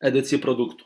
edycję produktu.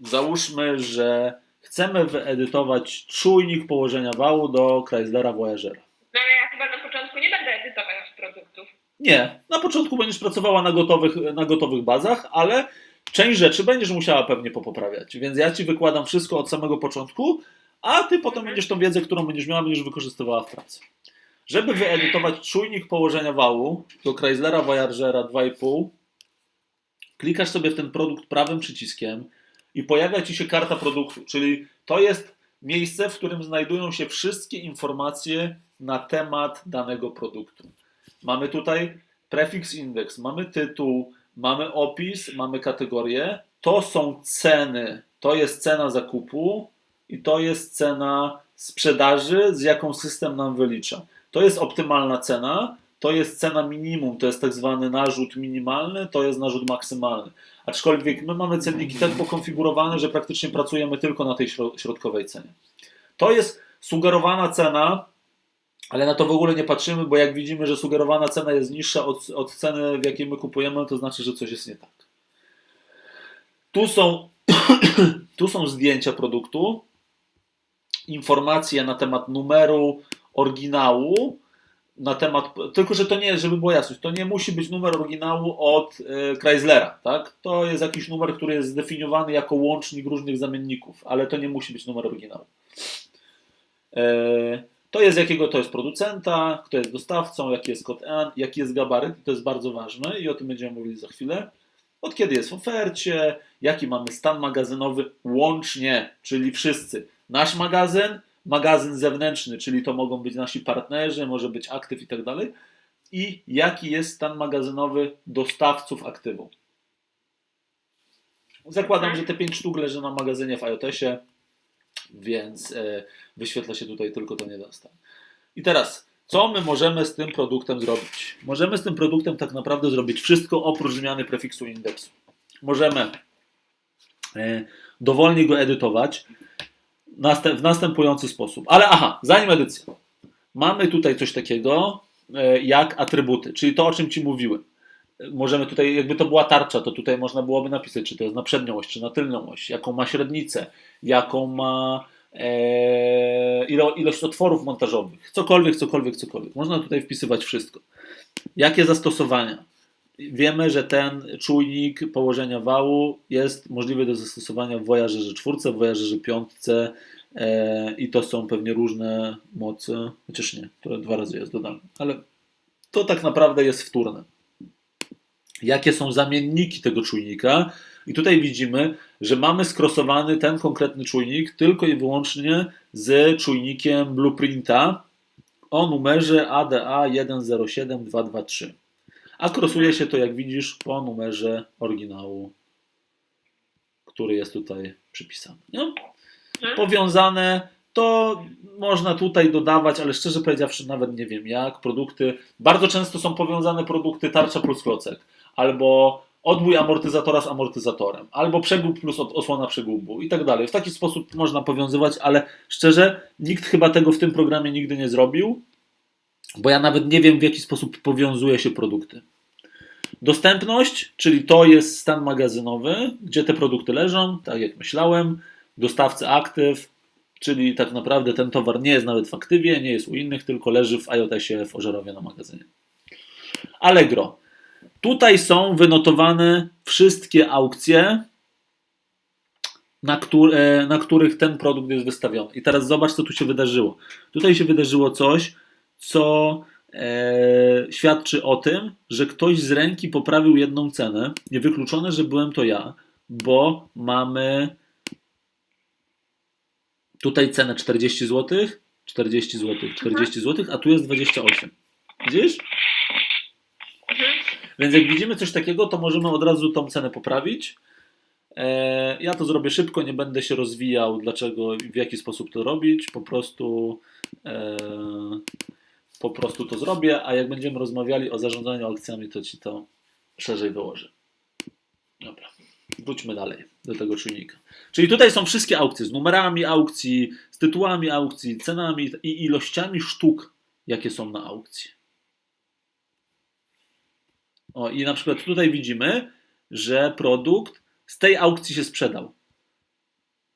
Załóżmy, że chcemy wyedytować czujnik położenia wału do Chryslera Voyagera. No ale ja chyba na początku nie będę edytować produktów. Nie, na początku będziesz pracowała na gotowych, na gotowych bazach, ale część rzeczy będziesz musiała pewnie popoprawiać. Więc ja ci wykładam wszystko od samego początku, a ty potem będziesz tą wiedzę, którą będziesz miała, będziesz wykorzystywała w pracy. Żeby wyedytować czujnik położenia wału do Chryslera Voyagera 2,5, klikasz sobie w ten produkt prawym przyciskiem i pojawia ci się karta produktu, czyli to jest miejsce, w którym znajdują się wszystkie informacje na temat danego produktu. Mamy tutaj prefiks indeks, mamy tytuł, mamy opis, mamy kategorię. To są ceny. To jest cena zakupu i to jest cena sprzedaży, z jaką system nam wylicza. To jest optymalna cena, to jest cena minimum, to jest tak zwany narzut minimalny, to jest narzut maksymalny. Aczkolwiek my mamy cenniki tak pokonfigurowane, że praktycznie pracujemy tylko na tej śro- środkowej cenie. To jest sugerowana cena, ale na to w ogóle nie patrzymy, bo jak widzimy, że sugerowana cena jest niższa od, od ceny, w jakiej my kupujemy, to znaczy, że coś jest nie tak. Tu są, tu są zdjęcia produktu, informacje na temat numeru oryginału, na temat, tylko że to nie, żeby była jasność, to nie musi być numer oryginału od e, Chryslera, tak? To jest jakiś numer, który jest zdefiniowany jako łącznik różnych zamienników, ale to nie musi być numer oryginału. E, to jest jakiego to jest producenta, kto jest dostawcą, jaki jest kod EAN, jaki jest gabaryt, to jest bardzo ważne i o tym będziemy mówili za chwilę. Od kiedy jest w ofercie, jaki mamy stan magazynowy łącznie, czyli wszyscy. Nasz magazyn, magazyn zewnętrzny, czyli to mogą być nasi partnerzy, może być aktyw i tak dalej. I jaki jest stan magazynowy dostawców aktywu. Zakładam, że te 5 sztuk leży na magazynie w iOTesie, więc e, wyświetla się tutaj tylko ten jeden stan. I teraz, co my możemy z tym produktem zrobić? Możemy z tym produktem tak naprawdę zrobić wszystko oprócz zmiany prefiksu indeksu. Możemy e, dowolnie go edytować w następujący sposób. Ale aha, zanim edycja. Mamy tutaj coś takiego e, jak atrybuty, czyli to, o czym Ci mówiłem. Możemy tutaj, jakby to była tarcza, to tutaj można byłoby napisać, czy to jest na przednią oś, czy na tylną oś, jaką ma średnicę, jaką ma e, ilo, ilość otworów montażowych, cokolwiek, cokolwiek, cokolwiek. Można tutaj wpisywać wszystko. Jakie zastosowania? Wiemy, że ten czujnik położenia wału jest możliwy do zastosowania w Voyagerze 4, w Voyagerze 5 e, i to są pewnie różne mocy, chociaż nie, to dwa razy jest dodane, ale to tak naprawdę jest wtórne. Jakie są zamienniki tego czujnika? I tutaj widzimy, że mamy skrosowany ten konkretny czujnik tylko i wyłącznie z czujnikiem blueprinta o numerze ADA 107223. A krosuje się to, jak widzisz, po numerze oryginału, który jest tutaj przypisany. Nie? Powiązane to można tutaj dodawać, ale szczerze powiedziawszy, nawet nie wiem jak. Produkty, bardzo często są powiązane produkty tarcza plus klocek, albo odbój amortyzatora z amortyzatorem, albo przegub plus osłona przegubu i tak dalej. W taki sposób można powiązywać, ale szczerze, nikt chyba tego w tym programie nigdy nie zrobił, bo ja nawet nie wiem, w jaki sposób powiązuje się produkty. Dostępność, czyli to jest stan magazynowy, gdzie te produkty leżą, tak jak myślałem. Dostawcy aktyw, czyli tak naprawdę ten towar nie jest nawet w aktywie, nie jest u innych, tylko leży w iOTesie w Ożerowie na magazynie. Allegro. Tutaj są wynotowane wszystkie aukcje, na, które, na których ten produkt jest wystawiony. I teraz zobacz, co tu się wydarzyło. Tutaj się wydarzyło coś, co e, świadczy o tym, że ktoś z ręki poprawił jedną cenę. Niewykluczone, że byłem to ja, bo mamy tutaj cenę 40 zł, 40 zł, 40 zł, a tu jest 28. Widzisz? Więc jak widzimy coś takiego, to możemy od razu tą cenę poprawić. E, Ja to zrobię szybko, nie będę się rozwijał, dlaczego i w jaki sposób to robić. Po prostu, e, po prostu to zrobię, a jak będziemy rozmawiali o zarządzaniu akcjami, to ci to szerzej wyłożę. Dobra, wróćmy dalej do tego czujnika. Czyli tutaj są wszystkie aukcje z numerami aukcji, z tytułami aukcji, cenami i ilościami sztuk, jakie są na aukcji. O, i na przykład tutaj widzimy, że produkt z tej aukcji się sprzedał.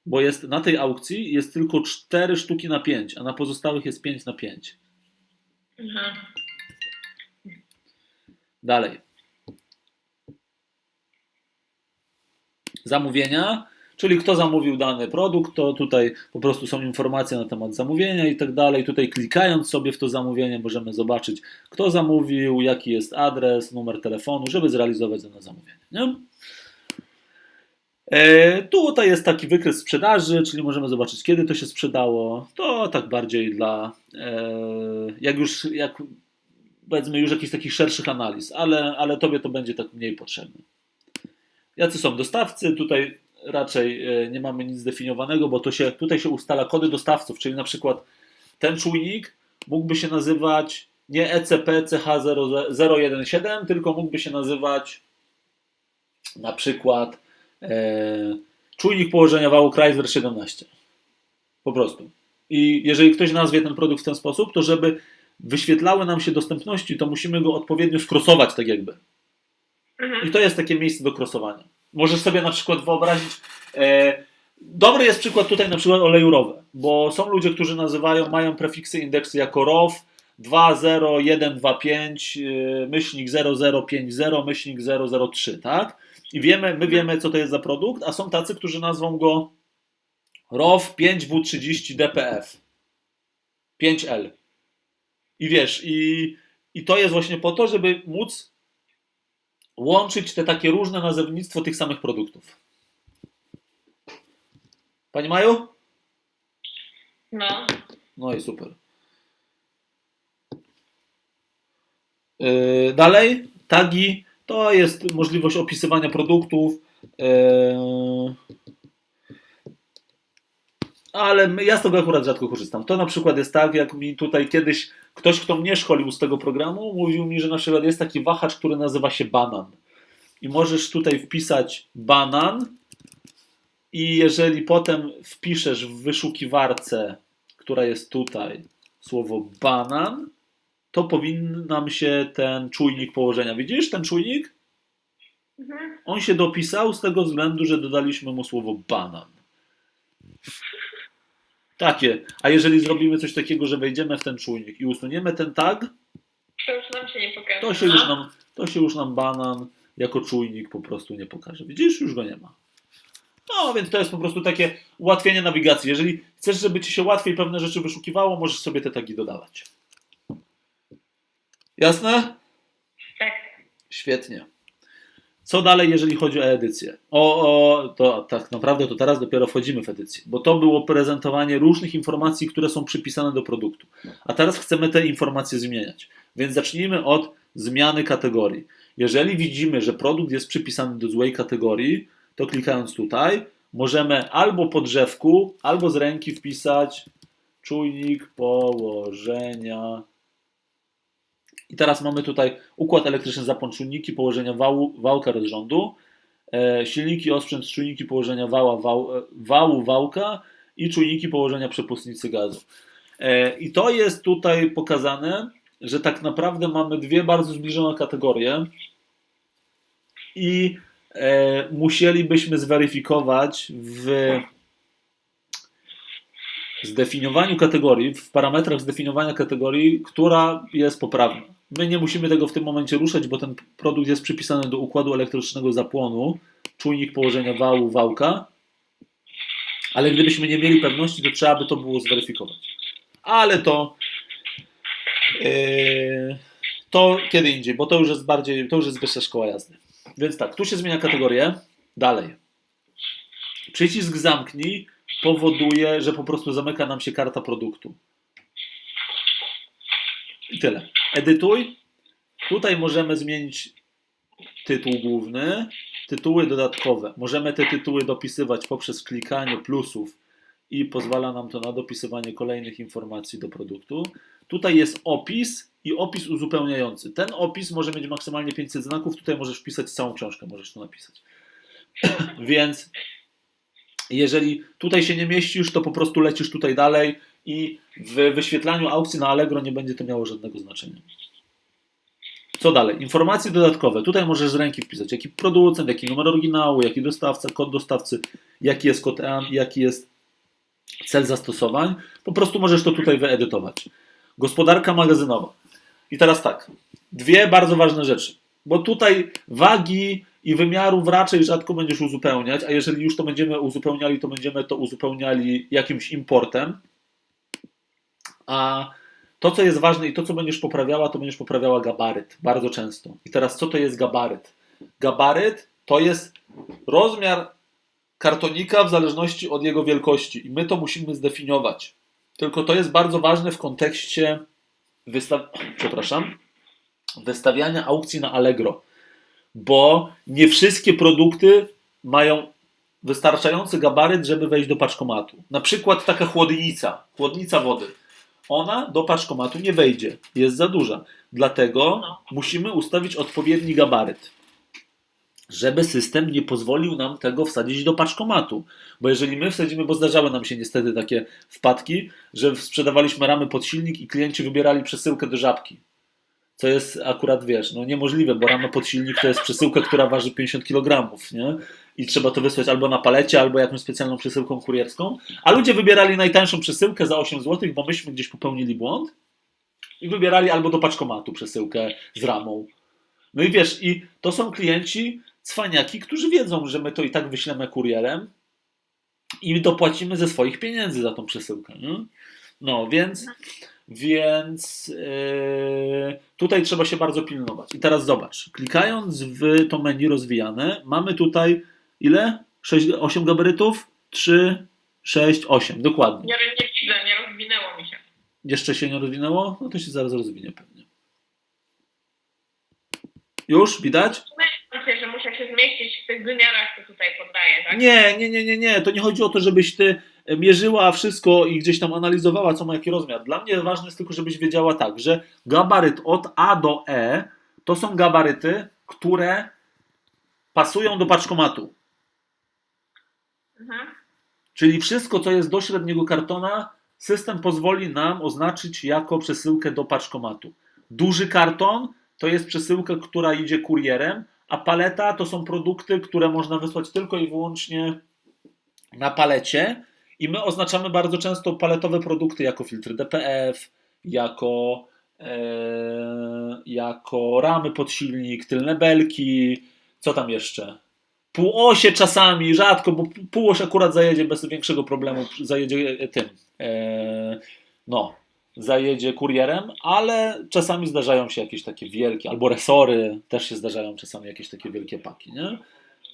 Bo jest na tej aukcji jest tylko 4 sztuki na 5, a na pozostałych jest 5 na 5. Mhm. Dalej. Zamówienia, czyli kto zamówił dany produkt, to tutaj po prostu są informacje na temat zamówienia i tak dalej. Tutaj klikając sobie w to zamówienie możemy zobaczyć, kto zamówił, jaki jest adres, numer telefonu, żeby zrealizować dane zamówienie. Nie? E, tutaj jest taki wykres sprzedaży, czyli możemy zobaczyć, kiedy to się sprzedało. To tak bardziej dla, e, jak już, jak powiedzmy już jakichś takich szerszych analiz, ale, ale tobie to będzie tak mniej potrzebne. Jacy są dostawcy? Tutaj raczej e, nie mamy nic zdefiniowanego, bo to się, tutaj się ustala kody dostawców, czyli na przykład ten czujnik mógłby się nazywać nie ECP CH017, tylko mógłby się nazywać na przykład czujnik położenia wału Chrysler 17. Po prostu. I jeżeli ktoś nazwie ten produkt w ten sposób, to żeby wyświetlały nam się dostępności, to musimy go odpowiednio skrosować, tak jakby. Mhm. I to jest takie miejsce do krosowania. Możesz sobie na przykład wyobrazić. E, dobry jest przykład tutaj na przykład olejurowe, bo są ludzie, którzy nazywają, mają prefiksy indeksy jako ROW 20125 e, myślnik 0050 myślnik 003, tak? I wiemy, my wiemy, co to jest za produkt, a są tacy, którzy nazwą go ROW 5W30 DPF 5L. I wiesz, i, i to jest właśnie po to, żeby móc łączyć te takie różne nazewnictwo tych samych produktów. Pani Maju? No. No i super. Yy, dalej, tagi to jest możliwość opisywania produktów. Yy, ale ja z tego akurat rzadko korzystam. To na przykład jest tak, jak mi tutaj kiedyś ktoś, kto mnie szkolił z tego programu, mówił mi, że na przykład jest taki wahacz, który nazywa się banan. I możesz tutaj wpisać banan i jeżeli potem wpiszesz w wyszukiwarce, która jest tutaj, słowo banan, to powinien nam się ten czujnik położenia. Widzisz ten czujnik? Mhm. On się dopisał z tego względu, że dodaliśmy mu słowo banan. Takie. A jeżeli zrobimy coś takiego, że wejdziemy w ten czujnik i usuniemy ten tag, To już nam się nie pokaże. to się już nam, to się już nam banan jako czujnik po prostu nie pokaże. Widzisz, już go nie ma. No, więc to jest po prostu takie ułatwienie nawigacji. Jeżeli chcesz, żeby ci się łatwiej pewne rzeczy wyszukiwało, możesz sobie te tagi dodawać. Jasne? Tak. Świetnie. Co dalej, jeżeli chodzi o edycję? O, o, to tak naprawdę to teraz dopiero wchodzimy w edycję, bo to było prezentowanie różnych informacji, które są przypisane do produktu. A teraz chcemy te informacje zmieniać. Więc zacznijmy od zmiany kategorii. Jeżeli widzimy, że produkt jest przypisany do złej kategorii, to klikając tutaj, możemy albo po drzewku, albo z ręki wpisać czujnik położenia i teraz mamy tutaj układ elektryczny zapłon czujniki położenia wału, wałka rozrządu, e, silniki osprzęt, czujniki położenia wała, wał, e, wału wałka i czujniki położenia przepustnicy gazu. E, I to jest tutaj pokazane, że tak naprawdę mamy dwie bardzo zbliżone kategorie i e, musielibyśmy zweryfikować w zdefiniowaniu kategorii, w parametrach zdefiniowania kategorii, która jest poprawna. My nie musimy tego w tym momencie ruszać, bo ten produkt jest przypisany do układu elektrycznego zapłonu, czujnik położenia wału, wałka, ale gdybyśmy nie mieli pewności, to trzeba by to było zweryfikować. Ale to yy, to kiedy indziej, bo to już jest bardziej, to już jest wyższa szkoła jazdy. Więc tak, tu się zmienia kategorię. Dalej. Przycisk zamknij powoduje, że po prostu zamyka nam się karta produktu. I tyle. Edytuj. Tutaj możemy zmienić tytuł główny, tytuły dodatkowe. Możemy te tytuły dopisywać poprzez klikanie plusów i pozwala nam to na dopisywanie kolejnych informacji do produktu. Tutaj jest opis i opis uzupełniający. Ten opis może mieć maksymalnie 500 znaków. Tutaj możesz wpisać całą książkę, możesz to napisać. Więc jeżeli tutaj się nie mieścisz, to po prostu lecisz tutaj dalej i w wyświetlaniu aukcji na Allegro nie będzie to miało żadnego znaczenia. Co dalej? Informacje dodatkowe. Tutaj możesz z ręki wpisać, jaki producent, jaki numer oryginału, jaki dostawca, kod dostawcy, jaki jest kod EAN, jaki jest cel zastosowań. Po prostu możesz to tutaj wyedytować. Gospodarka magazynowa. I teraz tak, dwie bardzo ważne rzeczy, bo tutaj wagi i wymiarów raczej rzadko będziesz uzupełniać, a jeżeli już to będziemy uzupełniali, to będziemy to uzupełniali jakimś importem. A to, co jest ważne i to, co będziesz poprawiała, to będziesz poprawiała gabaryt bardzo często. I teraz, co to jest gabaryt? Gabaryt to jest rozmiar kartonika w zależności od jego wielkości, i my to musimy zdefiniować. Tylko to jest bardzo ważne w kontekście przepraszam, wystawiania aukcji na Allegro, bo nie wszystkie produkty mają wystarczający gabaryt, żeby wejść do paczkomatu. Na przykład taka chłodnica, chłodnica wody. Ona do paczkomatu nie wejdzie, jest za duża. Dlatego No. musimy ustawić odpowiedni gabaryt, żeby system nie pozwolił nam tego wsadzić do paczkomatu. Bo jeżeli my wsadzimy, bo zdarzały nam się niestety takie wpadki, że sprzedawaliśmy ramy pod silnik i klienci wybierali przesyłkę do żabki. Co jest akurat, wiesz, no niemożliwe, bo rama pod silnik to jest przesyłka, która waży 50 kg, nie? I trzeba to wysłać albo na palecie, albo jakąś specjalną przesyłką kurierską. A ludzie wybierali najtańszą przesyłkę za 8 zł, bo myśmy gdzieś popełnili błąd i wybierali albo do paczkomatu przesyłkę z ramą. No i wiesz, i to są klienci, cwaniaki, którzy wiedzą, że my to i tak wyślemy kurierem i dopłacimy ze swoich pieniędzy za tą przesyłkę. Nie? No, więc, więc yy, tutaj trzeba się bardzo pilnować. I teraz zobacz, klikając w to menu rozwijane, mamy tutaj ile? 6, 8 gabarytów? 3, 6, 8, dokładnie. Nie, nie widzę, nie rozwinęło mi się. Jeszcze się nie rozwinęło? No to się zaraz rozwinie pewnie. Już? Widać? Myślę, że muszę się zmieścić w tych wymiarach, co tutaj poddaję, tak? Nie, nie, nie, nie, nie. To nie chodzi o to, żebyś ty mierzyła wszystko i gdzieś tam analizowała, co ma jaki rozmiar. Dla mnie ważne jest tylko, żebyś wiedziała tak, że gabaryt od A do E to są gabaryty, które pasują do paczkomatu. Mhm. Czyli wszystko, co jest do średniego kartona, system pozwoli nam oznaczyć jako przesyłkę do paczkomatu. Duży karton to jest przesyłka, która idzie kurierem, a paleta to są produkty, które można wysłać tylko i wyłącznie na palecie. I my oznaczamy bardzo często paletowe produkty jako filtry DPF, jako, e, jako ramy pod silnik, tylne belki, co tam jeszcze? Półosie czasami, rzadko, bo półoś akurat zajedzie bez większego problemu, zajedzie tym, e, no, zajedzie kurierem, ale czasami zdarzają się jakieś takie wielkie, albo resory, też się zdarzają czasami jakieś takie wielkie paki, nie?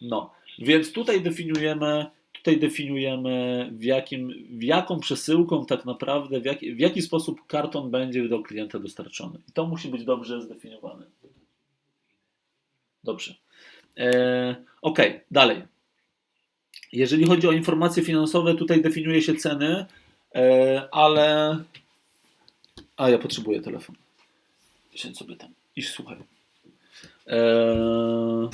No, więc tutaj definiujemy, tutaj definiujemy w, jakim, w jaką przesyłką tak naprawdę, w jaki, w jaki sposób karton będzie do klienta dostarczony. I to musi być dobrze zdefiniowane. Dobrze. E, ok, dalej. Jeżeli chodzi o informacje finansowe, tutaj definiuje się ceny, e, ale. A ja potrzebuję telefon. Siedź sobie tam. Iść słuchaj. E,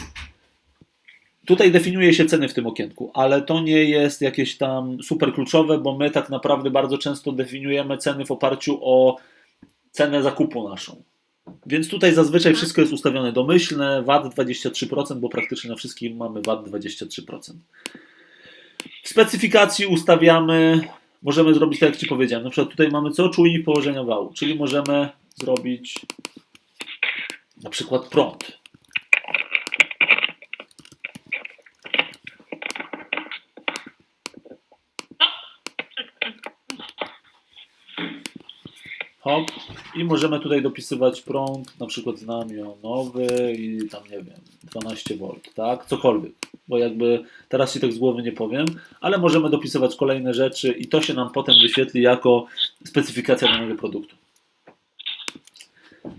tutaj definiuje się ceny w tym okienku, ale to nie jest jakieś tam super kluczowe, bo my tak naprawdę bardzo często definiujemy ceny w oparciu o cenę zakupu naszą. Więc tutaj zazwyczaj wszystko jest ustawione domyślne, VAT 23%, bo praktycznie na wszystkim mamy VAT 23%. W specyfikacji ustawiamy, możemy zrobić tak jak Ci powiedziałem, na przykład tutaj mamy co? Czujnik położenia wału, czyli możemy zrobić na przykład prąd. Hop. I możemy tutaj dopisywać prąd, na przykład znamionowy i tam nie wiem, 12 V, tak? Cokolwiek. Bo jakby teraz ci tak z głowy nie powiem, ale możemy dopisywać kolejne rzeczy i to się nam potem wyświetli jako specyfikacja danego produktu.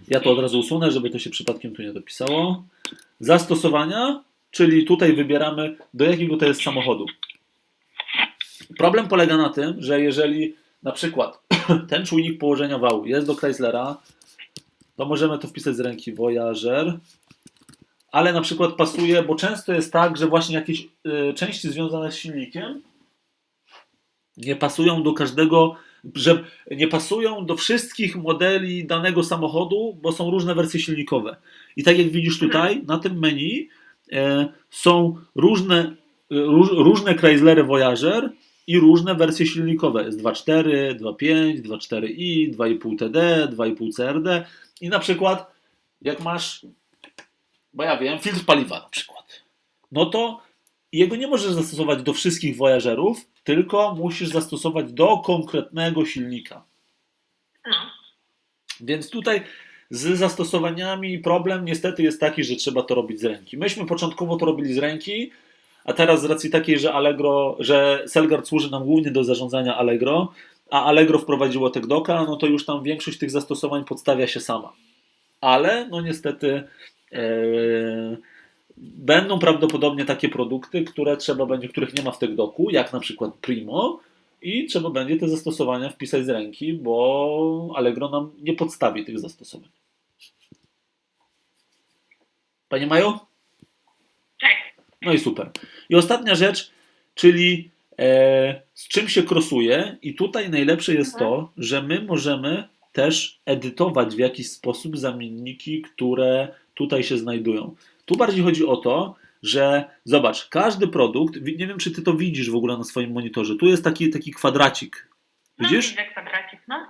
Ja to od razu usunę, żeby to się przypadkiem tu nie dopisało. Zastosowania, czyli tutaj wybieramy do jakiego to jest samochodu. Problem polega na tym, że jeżeli na przykład ten czujnik położenia wału jest do Chryslera, to możemy to wpisać z ręki Voyager, ale na przykład pasuje, bo często jest tak, że właśnie jakieś y, części związane z silnikiem nie pasują do każdego że nie pasują do wszystkich modeli danego samochodu, bo są różne wersje silnikowe. I tak jak widzisz tutaj, na tym menu e, są różne, e, róż, różne Chryslery Voyager i różne wersje silnikowe. Jest 2.4, 2.5, 2.4i, 2.5 TD, 2.5 CRD i na przykład jak masz, bo ja wiem, filtr paliwa na przykład, no to jego nie możesz zastosować do wszystkich Voyagerów, tylko musisz zastosować do konkretnego silnika. No. Więc tutaj z zastosowaniami problem niestety jest taki, że trzeba to robić z ręki. Myśmy początkowo to robili z ręki, a teraz z racji takiej, że Allegro, że Selgard służy nam głównie do zarządzania Allegro, a Allegro wprowadziło TechDoka, no to już tam większość tych zastosowań podstawia się sama. Ale no niestety e, będą prawdopodobnie takie produkty, które trzeba będzie, których nie ma w TechDoku, jak na przykład Primo, i trzeba będzie te zastosowania wpisać z ręki, bo Allegro nam nie podstawi tych zastosowań. Panie Maju? No i super. I ostatnia rzecz, czyli e, z czym się krosuje, i tutaj najlepsze jest to, że my możemy też edytować w jakiś sposób zamienniki, które tutaj się znajdują. Tu bardziej chodzi o to, że zobacz, każdy produkt, nie wiem czy ty to widzisz w ogóle na swoim monitorze, tu jest taki, taki kwadracik. No, Widzisz? widzę kwadracik, no.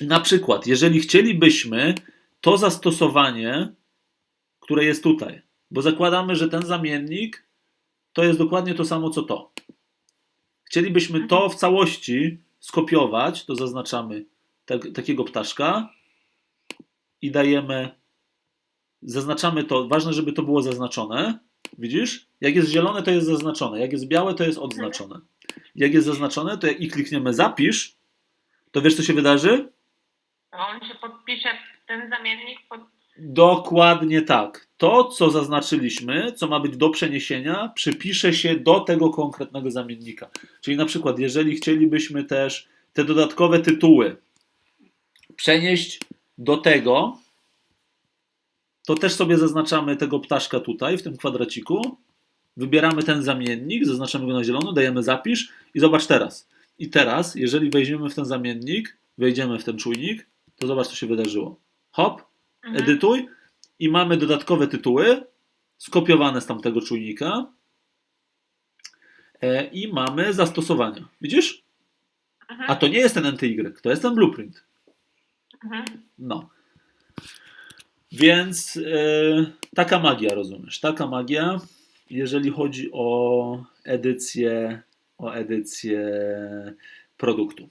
Na przykład, jeżeli chcielibyśmy to zastosowanie, które jest tutaj, bo zakładamy, że ten zamiennik to jest dokładnie to samo co to. Chcielibyśmy to w całości skopiować, to zaznaczamy tak, takiego ptaszka i dajemy, zaznaczamy to, ważne, żeby to było zaznaczone. Widzisz? Jak jest zielone, to jest zaznaczone. Jak jest białe, to jest odznaczone. Jak jest zaznaczone, to jak i klikniemy zapisz, to wiesz, co się wydarzy? On się podpisze, ten zamiennik pod... Dokładnie tak. To, co zaznaczyliśmy, co ma być do przeniesienia, przypisze się do tego konkretnego zamiennika. Czyli na przykład, jeżeli chcielibyśmy też te dodatkowe tytuły przenieść do tego, to też sobie zaznaczamy tego ptaszka tutaj, w tym kwadraciku. Wybieramy ten zamiennik, zaznaczamy go na zielono, dajemy zapisz i zobacz teraz. I teraz, jeżeli wejdziemy w ten zamiennik, wejdziemy w ten czujnik, to zobacz, co się wydarzyło. Hop, Mhm. edytuj i mamy dodatkowe tytuły skopiowane z tamtego czujnika e, i mamy zastosowania. Widzisz? Mhm. A to nie jest ten NTY, to jest ten blueprint. Mhm. No. Więc e, taka magia, rozumiesz? Taka magia, jeżeli chodzi o edycję, o edycję produktu.